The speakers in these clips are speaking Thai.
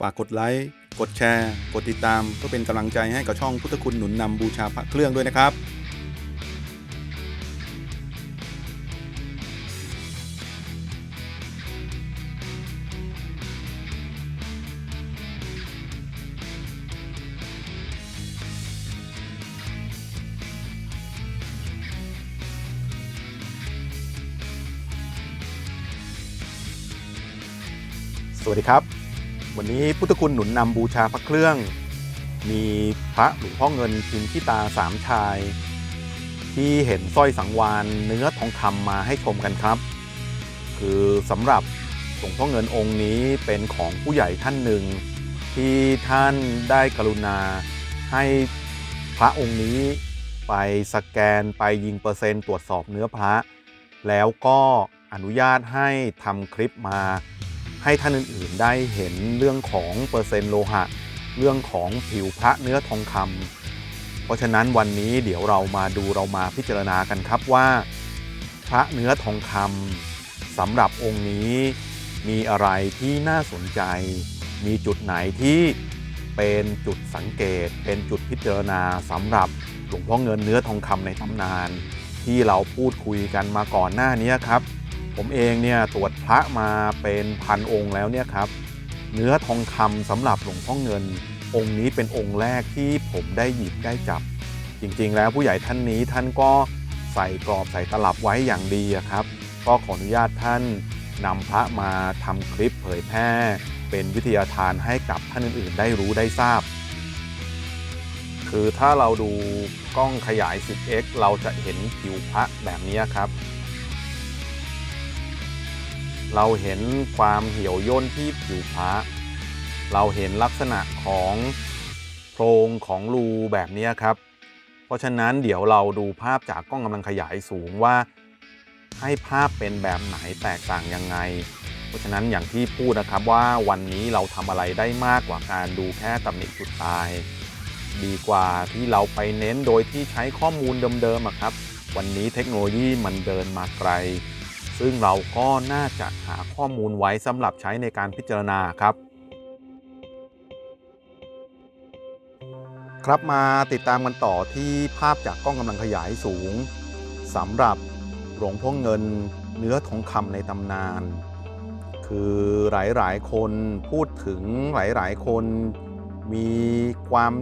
ฝากกดไลค์กดแชร์ กดติดตามเพื่อเป็นกำลังใจให้กับช่องพุทธคุณหนุนนำบูชาพระเครื่องด้วยนะครับสวัสดีครับ วันนี้พุทธคุณหนุนนำบูชาพระเครื่อง มีพระหลวงพ่อเงินพิมพิตาสามชาย ที่เห็นสร้อยสังวานเนื้อทองคำมาให้ชมกันครับ คือสำหรับหลวงพ่อเงินองค์นี้เป็นของผู้ใหญ่ท่านหนึ่ง ที่ท่านได้กรุณาให้พระองค์นี้ไปสแกนไปยิงเปอร์เซ็นต์ตรวจสอบเนื้อพระ แล้วก็อนุญาตให้ทำคลิปมา ให้ท่านอื่นๆ ได้เห็นเรื่องของเปอร์เซ็นต์โลหะ เรื่องของผิวพระเนื้อทองคำเพราะฉะนั้นวันนี้เดี๋ยวเรามาดูเรามาพิจารณากันครับว่า พระเนื้อทองคำสำหรับองค์นี้มีอะไรที่น่าสนใจ มีจุดไหนที่เป็นจุดสังเกต เป็นจุดพิจารณาสำหรับหลวงพ่อเงินเนื้อทองคำในตำนาน ที่เราพูดคุยกันมาก่อนหน้านี้ครับ ผมเองเนี่ยตรวจพระมาเป็นพันองค์แล้วเนี่ยครับ เนื้อทองคำสำหรับหลวงพ่อเงิน องค์นี้เป็นองค์แรกที่ผมได้หยิบได้จับ จริงๆ แล้วผู้ใหญ่ท่านนี้ท่านก็ใส่กรอบใส่ตลับไว้อย่างดีครับ ก็ขออนุญาตท่านนำพระมาทำคลิปเผยแพร่ เป็นวิทยาทานให้กับท่านอื่นๆ ได้รู้ได้ทราบ คือถ้าเราดูกล้องขยาย 10x เราจะเห็นผิวพระแบบนี้ครับ เราเห็นความเหี่ยวย่นที่ผิวพระเราเห็นลักษณะของโพรงของรูแบบนี้ครับ เพราะฉะนั้นเดี๋ยวเราดูภาพจากกล้องกำลังขยายสูงว่า ให้ภาพเป็นแบบไหนแตกต่างยังไง เพราะฉะนั้นอย่างที่พูดนะครับว่าวันนี้เราทำอะไรได้มากกว่าการดูแค่ตำหนิจุดตาย ดีกว่าที่เราไปเน้นโดยที่ใช้ข้อมูลเดิมๆครับ วันนี้เทคโนโลยีมันเดินมาไกล ซึ่งเราก็น่าจะหาข้อมูลไว้สำหรับใช้ในการพิจารณาครับ ครับมาติดตามกันต่อที่ภาพจากกล้องกำลังขยายสูงสำหรับหลวงพ่อเงินเนื้อทองคำในตำนาน คือหลายๆ คนพูดถึงหลายๆ คนมีความ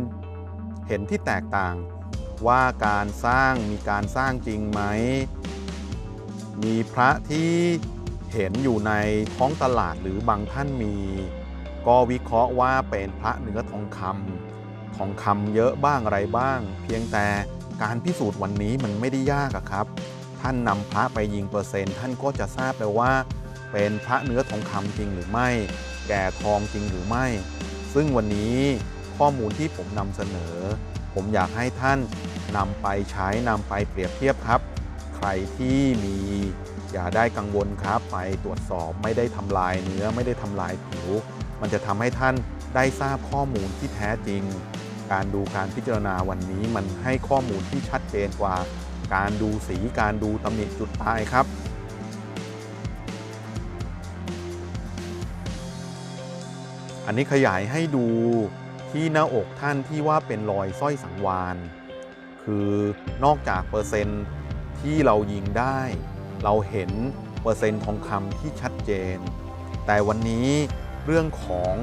เห็นที่แตกต่าง ว่าการสร้างมีการสร้างจริงไหม มีพระที่เห็นอยู่ในท้องตลาดหรือบางท่านมี ก็วิเคราะห์ว่าเป็นพระเนื้อทองคำทองคำเยอะบ้างอะไรบ้าง เพียงแต่การพิสูจน์วันนี้มันไม่ได้ยากครับ ท่านนำพระไปยิงเปอร์เซ็นต์ท่านก็จะทราบเลยว่า เป็นพระเนื้อทองคำจริงหรือไม่ แก่ทองจริงหรือไม่ ซึ่งวันนี้ข้อมูลที่ผมนำเสนอ ผมอยากให้ท่านนำไปใช้นำไปเปรียบเทียบครับ รที่มีอย่าได้กังวลครับ ไปตรวจสอบไม่ได้ทำลายเนื้อไม่ได้ทำลายผิว มันจะทำให้ท่านได้ทราบข้อมูลที่แท้จริง การดูการพิจารณาวันนี้มันให้ข้อมูลที่ชัดเจนกว่า การดูสีการดูตำหนิจุดตายครับอันนี้ขยายให้ดูที่หน้าอกท่านที่ว่าเป็นรอยสร้อยสังวาน คือนอกจากเปอร์เซ็นต์ ที่เรายิงได้ เราเห็นเปอร์เซ็นต์ทองคำที่ชัดเจน แต่วันนี้เรื่องของ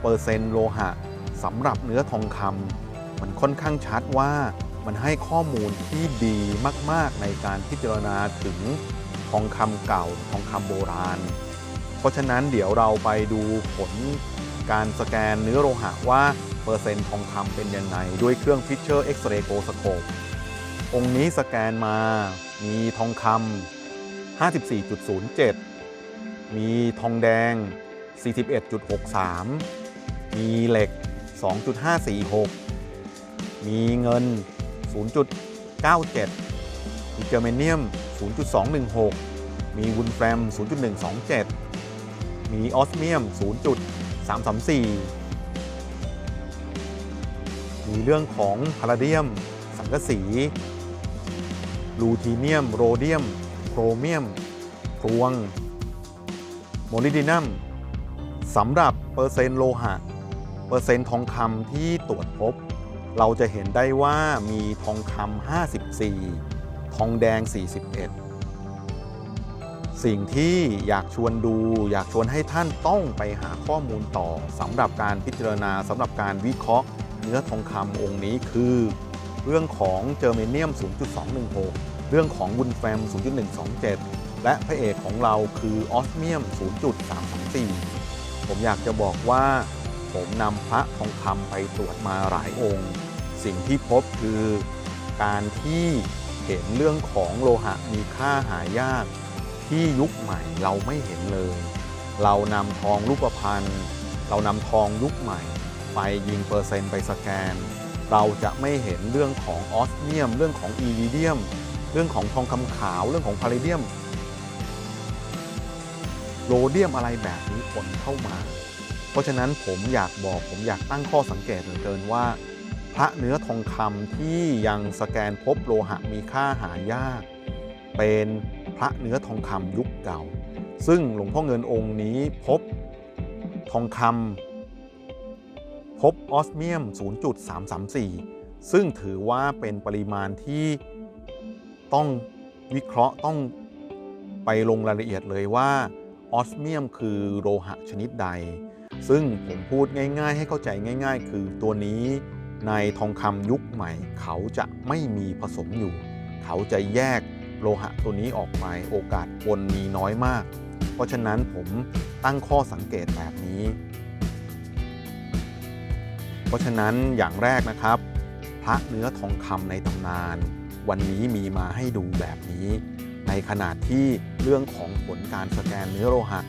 เปอร์เซ็นต์โลหะสำหรับเนื้อทองคำมันค่อนข้างชัดว่ามันให้ข้อมูลที่ดีมาก ๆ ในการพิจารณาถึงทองคำเก่าทองคำโบราณ เพราะฉะนั้นเดี๋ยวเราไปดูผลการสแกนเนื้อโลหะว่าเปอร์เซ็นต์ทองคำเป็นยังไง ด้วยเครื่อง Fisher X-ray Go-Scope องค์นี้สแกนมามีทองคำ54.07 มีทองแดง 41.63 มีเหล็ก 2.546 มีเงิน 0.97 มีเจอร์เมเนียม 0.216 มีวุนแฟรม 0.127 มีออสเมียม 0.334 มีเรื่องของพาราเดียมสังกะสี ลูทีเนียม โรเดียม โครเมียมพลวง โมลิดินัมสำหรับเปอร์เซ็นต์โลหะ เปอร์เซ็นต์ทองคำที่ตรวจพบ เราจะเห็นได้ว่ามีทองคำ54 ทองแดง 41 สิ่งที่อยากชวนดู อยากชวนให้ท่านต้องไปหาข้อมูลต่อสำหรับการพิจารณาสำหรับการวิเคราะห์ เนื้อทองคำองค์นี้คือ เรื่องของเจอร์เมเนียม 0.216 เรื่องของบุนแฟม 0.127 และพระเอกของเราคือออสเมียม 0.324 ผมอยากจะบอกว่าผมนำพระทองคำไปตรวจมาหลายองค์ สิ่งที่พบคือการที่เห็นเรื่องของโลหะมีค่าหายากที่ยุคใหม่เราไม่เห็นเลย เรานำทองรูปพรรณเรานำทองยุคใหม่ ไปยิงเปอร์เซ็นต์ไปสแกน เราจะไม่เห็นเรื่องของออสเมียม เรื่องของอีริเดียม เรื่องของทองคำขาว เรื่องของพาริเดียม โรเดียมอะไรแบบนี้ปนเข้ามา เพราะฉะนั้นผมอยากบอกผมอยากตั้งข้อสังเกตเหลือเกินว่า พระเนื้อทองคำที่ยังสแกนพบโลหะมีค่าหายาก เป็นพระเนื้อทองคำยุคเก่า ซึ่งหลวงพ่อเงินองค์นี้พบทองคำ บออสเมียม 0.334 ซึ่งถือว่าเป็นปริมาณที่ต้องวิเคราะห์ต้องไปลงรายละเอียดเลยว่าออสเมียมคือโลหะชนิดใด ซึ่งผมพูดง่าย ๆ ให้เข้าใจง่าย ๆ คือตัวนี้ในทองคำยุคใหม่ เขาจะไม่มีผสมอยู่ เขาจะแยกโลหะตัวนี้ออกไปโอกาสปนมีน้อยมาก เพราะฉะนั้นผมตั้งข้อสังเกตแบบนี้ ราะฉะนั้นอย่างแรกนะครับ พระเนื้อทองคำในตำนาน วันนี้มีมาให้ดูแบบนี้ ในขณะที่เรื่องของผลการสแกนเนื้อโลหะ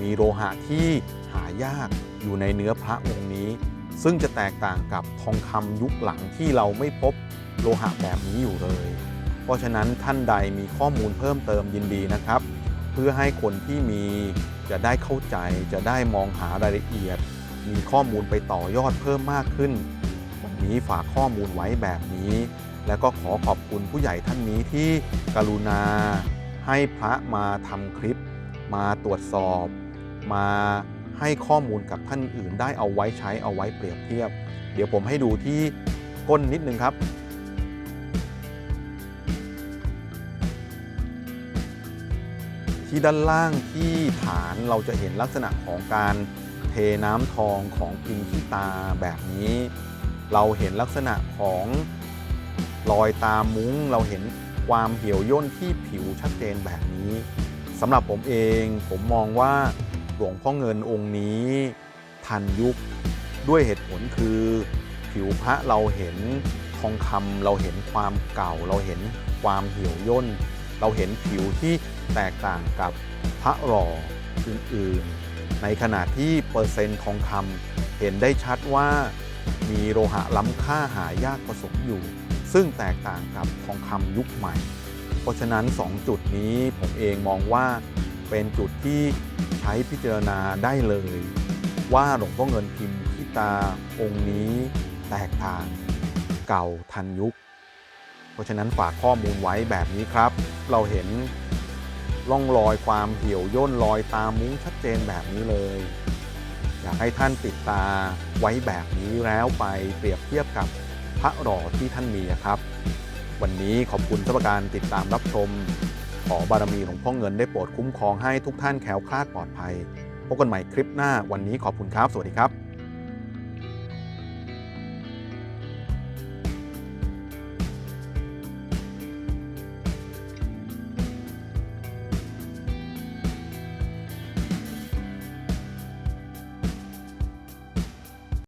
มีโลหะที่หายากอยู่ในเนื้อพระองค์นี้ ซึ่งจะแตกต่างกับทองคำยุคหลังที่เราไม่พบโลหะแบบนี้อยู่เลย เพราะฉะนั้นท่านใดมีข้อมูลเพิ่มเติมยินดีนะครับ เพื่อให้คนที่มีจะได้เข้าใจจะได้มองหารายละเอียด มีข้อมูลไปต่อยอดเพิ่มมากขึ้น วันนี้ฝากข้อมูลไว้แบบนี้ แล้วก็ขอขอบคุณผู้ใหญ่ท่านนี้ที่กรุณา ให้พระมาทำคลิป มาตรวจสอบ มาให้ข้อมูลกับท่านอื่น ได้เอาไว้ใช้เอาไว้เปรียบเทียบ เดี๋ยวผมให้ดูที่ก้นนิดนึงครับที่ด้านล่างที่ฐานเราจะเห็นลักษณะของการ เทน้ำทองของพิมพ์ขี้ตาแบบนี้ เราเห็นลักษณะของรอยตามุ้ง เราเห็นความเหี่ยวย่นที่ผิวชัดเจนแบบนี้สำหรับผมเองผมมองว่าหลวงพ่อเงินองค์นี้ทันยุคด้วยเหตุผลคือ ผิวพระเราเห็นทองคำเราเห็นความเก่า เราเห็นความเหี่ยวย่น เราเห็นผิวที่แตกต่างกับพระหล่ออื่นๆ ในขณะที่เปอร์เซ็นต์ทองคำเห็นได้ชัดว่ามีโลหะล้ำค่าหายากผสมอยู่ ซึ่งแตกต่างกับทองคำยุคใหม่ เพราะฉะนั้น 2 จุดนี้ผมเองมองว่าเป็นจุดที่ใช้พิจารณาได้เลย ว่าหลวงพ่อเงินพิมพ์พิตาองค์นี้แตกต่างเก่าทันยุค เพราะฉะนั้นฝากข้อมูลไว้แบบนี้ครับ เราเห็น ร่องรอยความเหี่ยวย่นรอยตามมุ้งชัดเจนแบบนี้เลย อยากให้ท่านติดตาไว้แบบนี้แล้วไปเปรียบเทียบกับพระหล่อที่ท่านมีครับ วันนี้ขอบคุณสำหรับการติดตามรับชม ขอบารมีหลวงพ่อเงินได้โปรดคุ้มครองให้ทุกท่านแคล้วคลาดปลอดภัยพบกันใหม่คลิปหน้าวันนี้ขอบคุณครับ สวัสดีครับ